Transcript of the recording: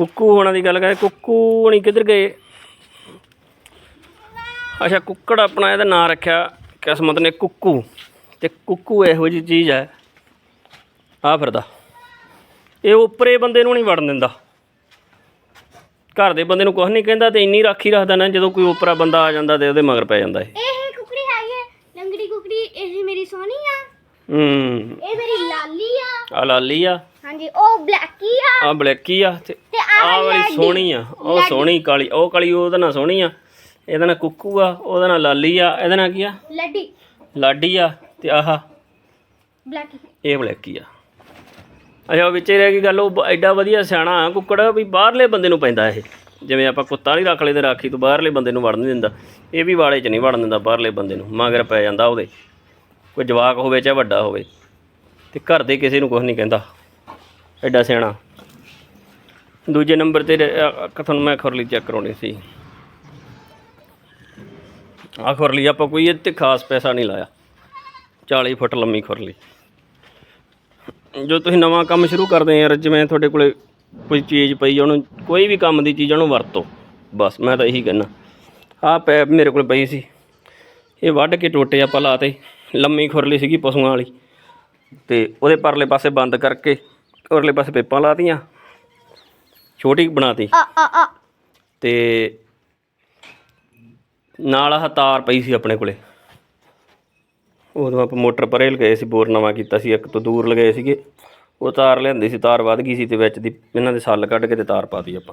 ਕੁੱਕੂ ਹੋਣਾ ਦੀ ਗੱਲ ਕਰੇ ਕੁੱਕੂ ਹੋਣੀ ਕਿੱਧਰ ਗਏ? ਅੱਛਾ ਕੁੱਕੜ ਆਪਣਾ ਇਹਦਾ ਨਾਂ ਰੱਖਿਆ ਕਿਸਮਤ ਨੇ ਕੁੱਕੂ। ਤੇ ਕੁੱਕੂ ਇਹੋ ਜਿਹੀ ਚੀਜ਼ ਹੈ। ਆ ਫਿਰਦਾ। ਇਹ ਉੱਪਰੇ ਬੰਦੇ ਨੂੰ ਨਹੀਂ ਵੜਨ ਦਿੰਦਾ। ਘਰ ਦੇ ਬੰਦੇ ਨੂੰ ਕੁਝ ਨਹੀਂ ਕਹਿੰਦਾ ਤੇ ਇੰਨੀ ਰਾਖੀ ਰੱਖਦਾ ਨਾ ਜਦੋਂ ਕੋਈ ਉੱਪਰਾ ਬੰਦਾ ਆ ਜਾਂਦਾ ਤੇ ਉਹਦੇ ਮਗਰ ਪੈ ਜਾਂਦਾ ਇਹ। ਇਹ ਕੁਕੜੀ ਹੈਗੀ ਹੈ ਲੰਗੜੀ ਕੁਕੜੀ ਇਹ ਮੇਰੀ ਸੋਹਣੀ ਆ। ਹੂੰ। ਇਹ ਮੇਰੀ ਲਾਲੀ ਆ। ਆ ਲਾਲੀ ਆ। ਹਾਂਜੀ ਉਹ ਬਲੈਕੀ ਆ। ਆ ਬਲੈਕੀ ਆ ਤੇ ਤੇ ਆ ਆ ਵਾਲੀ। ਸੋਹਣੀ ਆ ਉਹ ਸੋਹਣੀ ਕਾਲੀ ਉਹ ਕਾਲੀ ਉਹਦਾ ਨਾਂ ਸੋਹਣੀ ਆ। ਇਹਦਾ ਨਾਂ ਕੁੱਕੂ ਆ ਉਹਦਾ ਨਾਂ ਲਾਲੀ ਆ ਇਹਦਾ ਨਾਂ ਕੀ ਆ? ਲੱਡੀ। ਲਾਡੀ ਆ ਤੇ ਆਹ ਬਲੈਕੀ। ਇਹ ਬਲੈਕੀ ਆ। ਅੱਛਾ ਉਹ ਵਿੱਚੇ ਰਹਿ ਗਈ ਗੱਲ ਉਹ ਬ- ਐਡਾ ਵਧੀਆ ਸਿਆਣਾ ਆ ਕੁੱਕੜ ਵੀ ਬਾਹਰਲੇ ਬੰਦੇ ਨੂੰ ਪੈਂਦਾ ਇਹ। ਜਿਵੇਂ ਆਪਾਂ ਕੁੱਤਾ ਨਹੀਂ ਰੱਖ ਤੇ ਰਾਖੀ ਤੋਂ ਬਾਹਰਲੇ ਬੰਦੇ ਨੂੰ ਵੜਨ ਨਹੀਂ ਦਿੰਦਾ। ਇਹ ਵੀ ਵਾੜੇ 'ਚ ਨਹੀਂ ਵੜਨ ਦਿੰਦਾ ਬਾਹਰਲੇ ਬੰਦੇ ਨੂੰ। ਮਗਰ ਪੈ ਜਾਂਦਾ ਉਹਦੇ। ਕੋਈ ਜਵਾਕ ਹੋਵੇ ਚਾਹੇ ਵੱਡਾ ਹੋਵੇ। ਤੇ ਘਰ ਦੇ ਕਿਸੇ ਨੂੰ ਕੁਝ ਨਹੀਂ ਕਹਿੰਦਾ। ਐਡਾ ਸਿਆਣਾ। ਦੂਜੇ ਨੰਬਰ ਤੇ ਰ- ਤੁਹਾਨੂੰ ਮੈਂ ਖੁਰਲੀ ਚੈੱਕ ਕਰਾਉਣੀ ਸੀ। ਆ ਖੁਰਲੀ ਆਪਾਂ ਕੋਈ ਇਹ ਤੇ ਖਾਸ ਪੈਸਾ ਨਹੀਂ ਲਾਇਆ। 40 ਫੁੱਟ ਲੰਮੀ ਖੁਰਲੀ। ਜੋ ਤੁਸੀਂ ਨਵਾਂ ਕੰਮ ਸ਼ੁਰੂ ਕਰਦੇ ਆ ਯਾਰ ਜਿਵੇਂ ਤੁਹਾਡੇ ਕੋਲੇ ਕੋਈ ਚੀਜ਼ ਪਈ ਆ, ਉਹਨੂੰ ਕੋਈ ਵੀ ਕੰਮ ਦੀ ਚੀਜ਼ ਉਹਨੂੰ ਵਰਤੋ। ਬਸ ਮੈਂ ਤਾਂ ਇਹੀ ਕਹਿਣਾ ਆਹ ਪੈਪ ਮੇਰੇ ਕੋਲ ਪਈ ਸੀ। ਇਹ ਵੱਢ ਕੇ ਟੋਟੇ ਆਪਾਂ ਲਾਤੇ। ਲੰਮੀ ਖੁਰਲੀ ਸੀਗੀ ਪਸ਼ੂਆਂ ਵਾਲੀ। ਤੇ ਉਹਦੇ ਪਰਲੇ ਪਾਸੇ ਬੰਦ ਕਰਕੇ ਉਰਲੇ ਪਾਸੇ ਪੇਪਾਂ ਲਾਤੀਆਂ। ਛੋਟੀ ਬਣਾਤੀ। ਆ ਆ ਆ। ਤੇ ਨਾਲ ਆਹ ਤਾਰ ਪਈ ਸੀ ਆਪਣੇ ਕੋਲੇ। ਉਦੋਂ ਆਪਾਂ ਮੋਟਰ ਪਰੇ ਲਗਾਏ ਸੀ ਬੋਰ ਨਵਾਂ ਕੀਤਾ ਸੀ ਇੱਕ ਤੋਂ ਦੂਰ ਲਗਾਏ ਸੀਗੇ। ਉਹ ਤਾਰ ਲਿਆਂਦੀ ਸੀ ਤਾਰ ਵੱਧ ਗਈ ਸੀ ਤੇ ਵਿੱਚ ਦੀ ਇਹਨਾਂ ਦੇ ਸੱਲ ਕੱਢ ਕੇ ਤੇ ਤਾਰ ਪਾਤੀ ਆਪਾਂ।